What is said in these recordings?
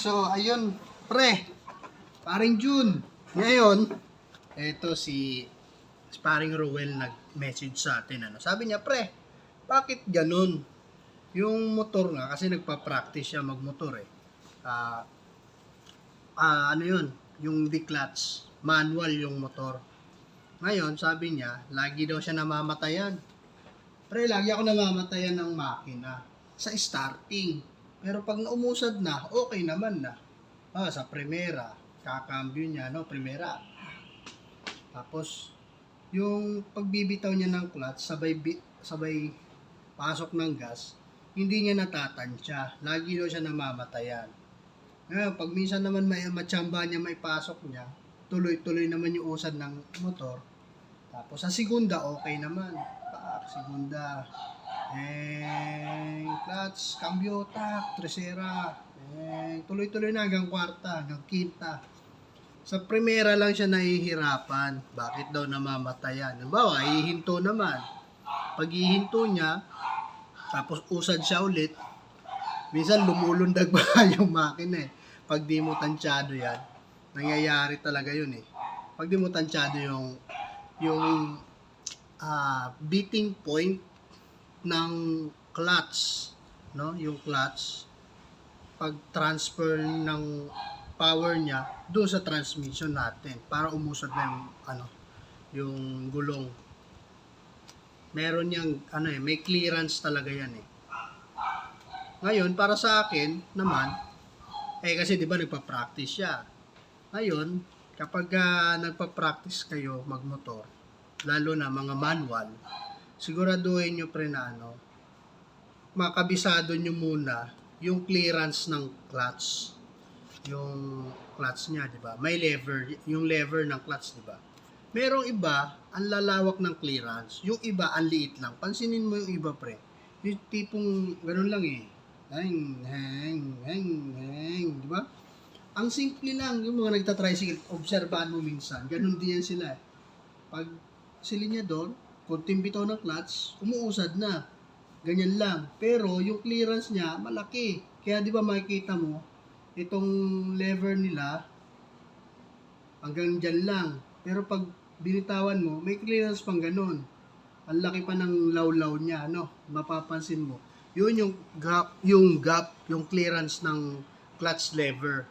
so ayun, pre. Paring June. Ngayon, eto si Sparring Ruel nag-message sa atin. Ano. Sabi niya, pre, bakit ganun? Yung motor nga, kasi nagpa-practice siya magmotor eh. Ah, ah, ano yun? Yung declutch, manual yung motor. Ngayon, sabi niya, lagi daw siya namamatayan. Pre, lagi ako namamatayan ng makina sa starting. Pero pag naumusad na, okay naman na. Ah, sa primera, kakambyo niya, no, primera. Tapos, yung pagbibitaw niya ng clutch, sabay, sabay pasok ng gas, hindi niya natatansya. Lagi daw siya namamatayan. Ngayon, pag minsan naman may matsamba niya may pasok niya, tuloy-tuloy naman yung usad ng motor. Tapos sa segunda, okay naman. Pak, segunda. Eh, clutch, cambio, tak, tercera. Eh, tuloy-tuloy na hanggang kwarta, hanggang quinta. Sa primera lang siya nahihirapan. Bakit daw namamatayan? Halimbawa, hihinto naman. Pag hihinto niya, tapos usad siya ulit, minsan lumulundag pa yung makina eh. Pag di mo tansyado yan, nangyayari talaga yun eh. Pag di mo tansyado yung yung ah, beating point ng clutch, no? Yung clutch pag transfer ng power niya doon sa transmission natin para umusad na yung ano yung gulong. Meron niyang ano eh may clearance talaga yan eh. Ngayon para sa akin naman eh kasi di ba nagpa-practice siya? Ngayon kapag ah, nagpa-practice kayo magmotor lalo na mga manual siguraduhin nyo pre na ano makabisado nyo muna yung clearance ng clutch yung clutch niya, di ba? May lever, yung lever ng clutch, di ba? Merong iba, ang lalawak ng clearance. Yung iba, ang liit lang. Pansinin mo yung iba, pre. Yung tipong, ganun lang eh. Hang, hang, hang, hang, di ba? Ang simple lang, yung mga nagtatricycle, obserbahan mo minsan, ganun din yan sila eh. Pag silinyador, konting bitaw ng clutch, umuusad na. Ganyan lang. Pero yung clearance niya, malaki. Kaya di ba makikita mo, itong lever nila, hanggang dyan lang. Pero pag binitawan mo, may clearance pang ganun. Ang laki pa ng lawlaw niya, no? Mapapansin mo. Yun yung gap, yung gap, yung clearance ng clutch lever.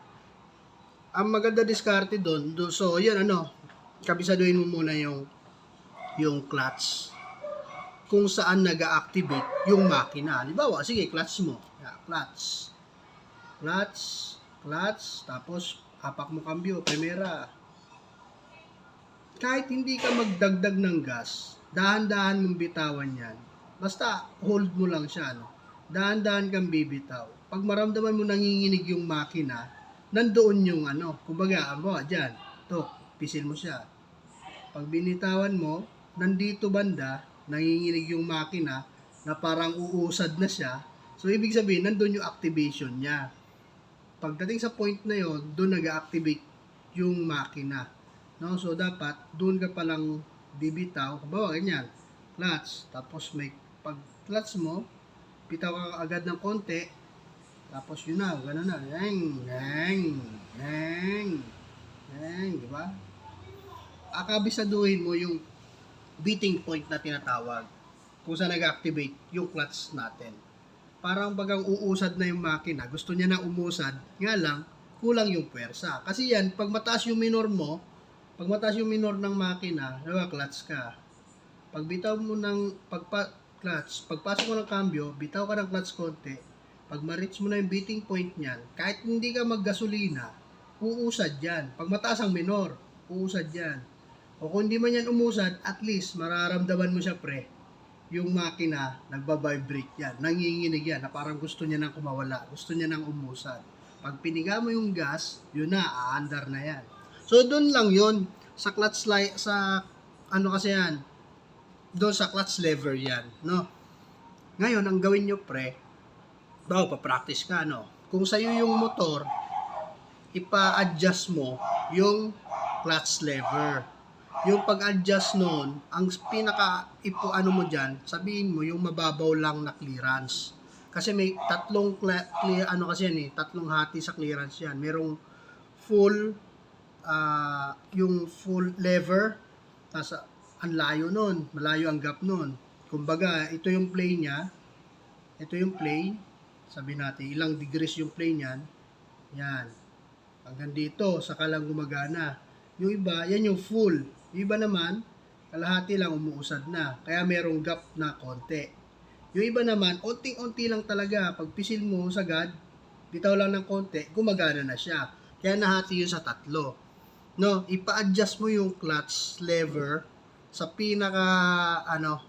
Ang maganda diskarte doon, do, so yan ano, kabisaduhin mo muna yung yung clutch kung saan nag-activate yung makina. Halimbawa, sige, clutch mo. Yeah, clutch. Clutch, clutch, tapos hapak mo kambyo, primera. Kahit hindi ka magdagdag ng gas, dahan-dahan mong bitawan yan. Basta hold mo lang siya, no? Dahan-dahan kang bibitaw. Pag maramdaman mo nanginginig yung makina, nandoon yung ano, kumbaga, abo, dyan, to, pisil mo siya. Pag binitawan mo, nandito banda, nanginginig yung makina, na parang uusad na siya, so ibig sabihin, nandun yung activation niya. Pagdating sa point na yon, doon nag-activate yung makina. No? So, dapat, doon ka palang bibitaw. Kabawa, ganyan. Clutch. Tapos, may pag clutch mo, bitaw ka agad ng konti. Tapos, yun na. Ganun na. Hang, hang, hang, hang. Di ba? Akabisaduhin mo yung beating point na tinatawag kung saan nag-activate yung clutch natin. Parang bagang uusad na yung makina, gusto niya na umusad, nga lang, kulang yung pwersa. Kasi yan, pag mataas yung minor mo, pag mataas yung minor ng makina, naka-clutch ka. Pag bitaw mo ng pagpa clutch, pagpasok mo ng cambio, bitaw ka ng clutch konti, pag ma-reach mo na yung beating point niyan, kahit hindi ka maggasolina, uusad yan. Pag mataas ang minor, uusad yan. O kung hindi man yan umusad, at least mararamdaman mo siya pre, yung makina, nagbabibrate yan, nanginginig yan, na parang gusto niya nang kumawala, gusto niya nang umusad. Pag piniga mo yung gas, yun na, aandar na yan. So, doon lang yun, sa clutch light, sa, ano kasi yan, doon sa clutch lever yan, no? Ngayon, ang gawin nyo, pre, bago pa-practice ka, no? Kung sa'yo yung motor, ipa-adjust mo yung clutch lever yung pag-adjust noon, ang pinaka ipo ano mo diyan, sabihin mo yung mababaw lang na clearance. Kasi may tatlong clear, ano kasi yan eh, tatlong hati sa clearance yan. Merong full, ah, yung full lever, nasa, ang layo nun, malayo ang gap nun. Kumbaga, ito yung play niya, ito yung play, sabi natin, ilang degrees yung play niyan, yan. Hanggang dito, saka lang gumagana. Yung iba, yan yung full. Iba naman, kalahati lang umuusad na. Kaya merong gap na konti. Yung iba naman, unting-unti lang talaga. Pag pisil mo sagad, bitaw lang ng konti, gumagana na siya. Kaya nahati yun sa tatlo. No, ipa-adjust mo yung clutch lever sa pinaka ano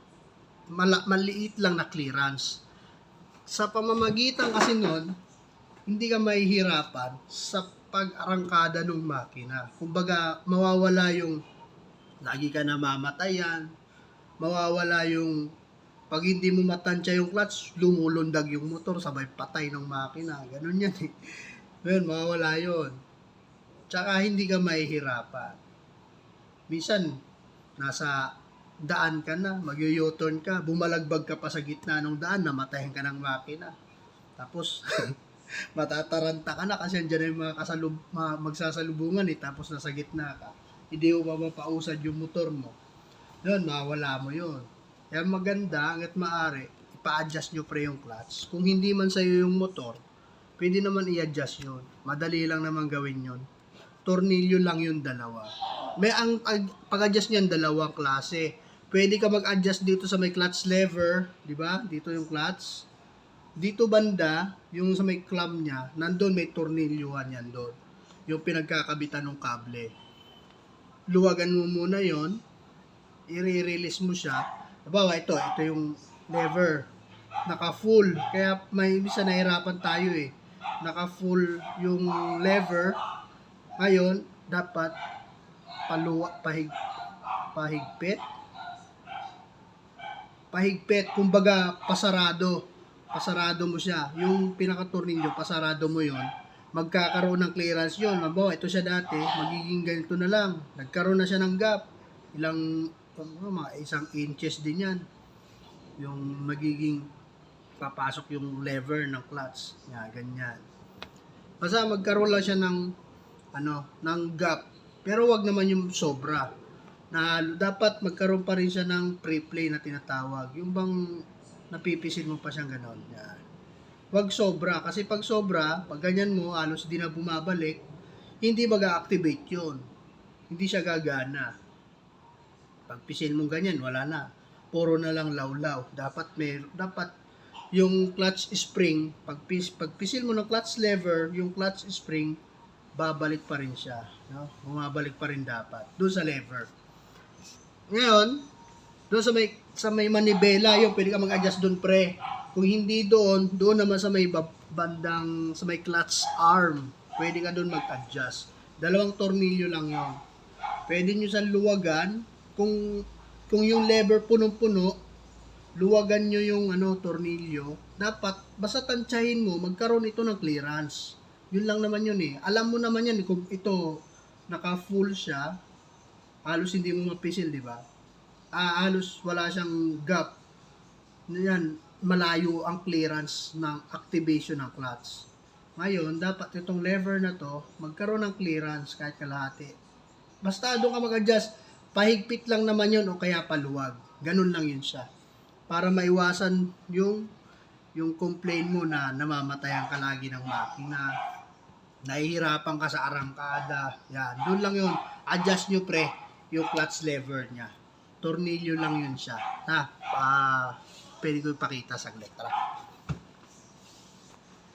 mala- maliit lang na clearance. Sa pamamagitan kasi nun, hindi ka mahihirapan sa pag-arangkada ng makina. Kumbaga, mawawala yung lagi ka namamatayan, mawawala yung pag hindi mo matansya yung clutch, lumulundag yung motor, sabay patay ng makina. Ganun yan eh. Ngayon, mawawala yun. Tsaka hindi ka mahihirapan. Minsan, nasa daan ka na, mag-u-turn ka, bumalagbag ka pa sa gitna ng daan, namatayan ka ng makina. Tapos, matataranta ka na kasi andyan yung mga kasalub, mga magsasalubungan eh, tapos nasa gitna ka. Hindi mapapausad yung motor mo. Yun, mawala mo yun. Kaya maganda, hanggat maaari, ipa-adjust nyo pre yung clutch. Kung hindi man sa'yo yung motor, pwede naman i-adjust yun. Madali lang naman gawin yun. Tornilyo lang yung dalawa. May ang ag- pag-adjust niyan dalawang klase. Pwede ka mag-adjust dito sa may clutch lever, di ba? Dito yung clutch. Dito banda, yung sa may clamp niya, nandun may tornilyohan yan doon. Yung pinagkakabitan ng kable. Luwagan mo muna yon i-release mo siya. Halimbawa, ito, ito yung lever. Naka-full. Kaya may bisa nahirapan tayo eh. Naka-full yung lever. Ngayon, dapat paluwa, pahig, pahigpit. Pahigpit, kumbaga pasarado. Pasarado mo siya. Yung pinaka-tornilyo, pasarado mo yon magkakaroon ng clearance yon. Mabawa, ito siya dati, magiging ganito na lang. Nagkaroon na siya ng gap. Ilang, ano, mga isang inches din yan. Yung magiging papasok yung lever ng clutch. Yan, ganyan. Basta magkaroon lang siya ng ano, ng gap. Pero wag naman yung sobra. Na dapat magkaroon pa rin siya ng pre-play na tinatawag. Yung bang napipisil mo pa siyang ganon. Yan. Wag sobra. Kasi pag sobra, pag ganyan mo, halos di na bumabalik, hindi mag-activate yun. Hindi siya gagana. Pag pisil mo ganyan, wala na. Puro na lang lawlaw. Dapat may, dapat yung clutch spring, pag, pis, pag pisil mo ng clutch lever, yung clutch spring, babalik pa rin siya. No? Bumabalik pa rin dapat. Doon sa lever. Ngayon, doon sa may sa may manibela, yung pwede ka mag-adjust doon pre. Kung hindi doon, doon naman sa may bandang sa may clutch arm, pwede ka doon mag-adjust. Dalawang tornilyo lang yon. Pwede nyo sa luwagan, kung kung yung lever punong-puno, luwagan nyo yung ano, tornilyo, dapat, basta tansyahin mo, magkaroon ito ng clearance. Yun lang naman yun eh. Alam mo naman yan, kung ito, naka-full siya, halos hindi mo mapisil, di ba? Ah, halos wala siyang gap. Yan, malayo ang clearance ng activation ng clutch. Ngayon, dapat itong lever na to, magkaroon ng clearance kahit kalahati. Basta doon ka mag-adjust, pahigpit lang naman yun o kaya paluwag. Ganun lang yun siya. Para maiwasan yung yung complain mo na namamatayan ka lagi ng makina, nahihirapan ka sa arangkada, yan, doon lang yun. Adjust nyo pre, yung clutch lever niya. Tornilyo lang yun siya. Ha? Ah, pwede ko ipakita saglit. Tara.